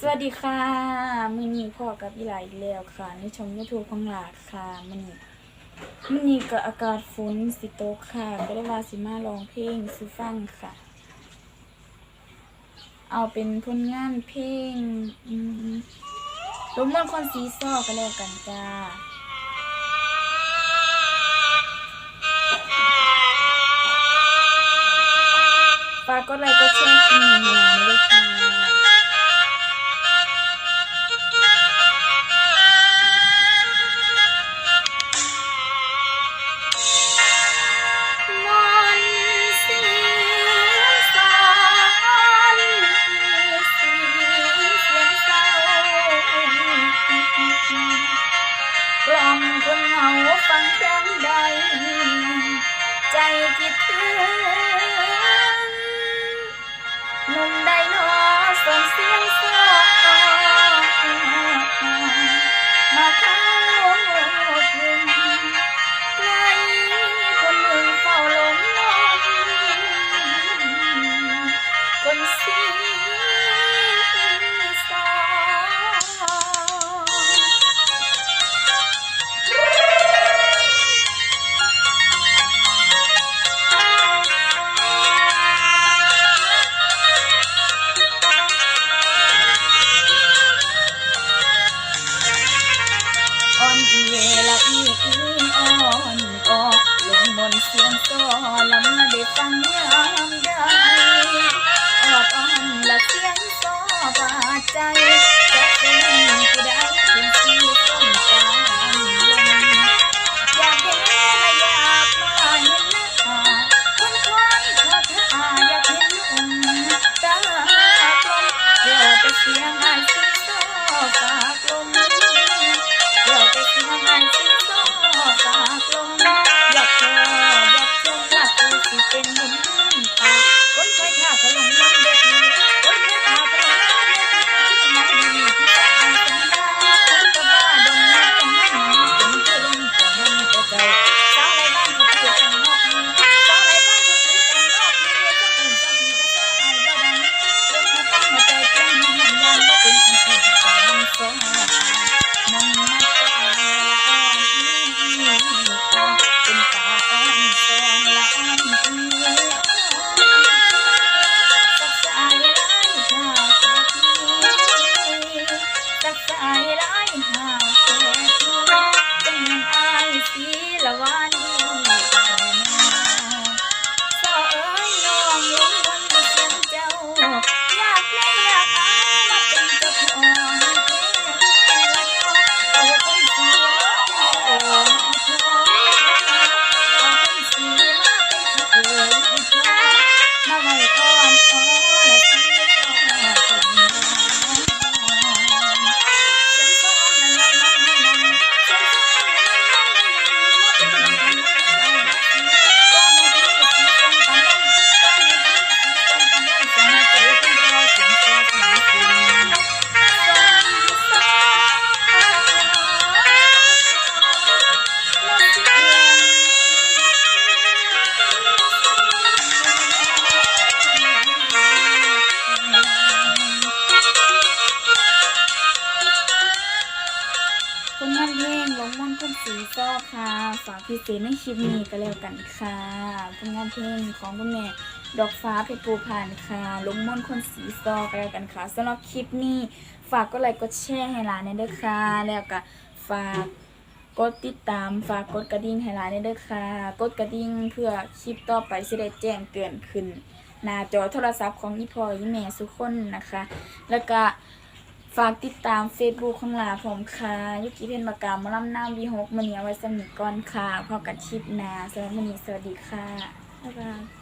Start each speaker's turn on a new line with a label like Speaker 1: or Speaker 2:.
Speaker 1: สวัสดีค่ะมือนีพ่อกับอีหลาอีกแล้วค่ะในช่องยูทูบของหลาค่ะมือนีมือนี้ก็อากาศฝนสิตกค่ะ ก็ได้ว่าสิมาลองเพลงสิฟังค่ะ เอาเป็นผลงานเพลงอืมรวมมนต์คนสีซ้อก็แล้วกันจ้าฝากกดไลค์กดแชร์คลิปนี้ให้หลานด้วยค่ะ มคนเหงาฟังเพลงใด ใจคิดถึงหนุ่มใดหนอส่งเสียงสอน พี่สักสายไล่หาตัวพี่เป็นอายสีละวันดีแต่นาสาวเอ้ยน้องลงบนเสียงเจ้า อยากได้อยากเอามาเป็นเจ้าของแค่ละน้องเอาคนสีมาเป็นเจ้าของเอาคนสีมาเป็นเจ้าของมาไว้อ่อนอ่อนและสี สีซ้อค่ะ ฝากพิเศษในคลิปนี้ก็แล้วกันค่ะผลงานเพลงของคุณแม่ดอกฟ้าเพชรปูผ่านค่ะ ลงม่อนคนสีซ้อก็แล้วกันค่ะสำหรับคลิปนี้ ฝากกดไลค์กดแชร์ให้หลานในเด้อค่ะ แล้วก็ฝากกดติดตามฝากกดกระดิ่งให้หลานในเด้อค่ะ กดกระดิ่งเพื่อคลิปต่อไปจะได้แจ้งเตือนขึ้น หน้าจอโทรศัพท์ของอีพออีแม่สุกคนนะคะ แล้วก็ ฝากติดตาม Facebook ของหลาผมค่ะยุกิเพนประกามมะลำน้ำวีหกมันเนียไว้สนิทก่อนค่ะพอกันชิปนาสวันนี้สวัสดีค่ะบ๊ายบาย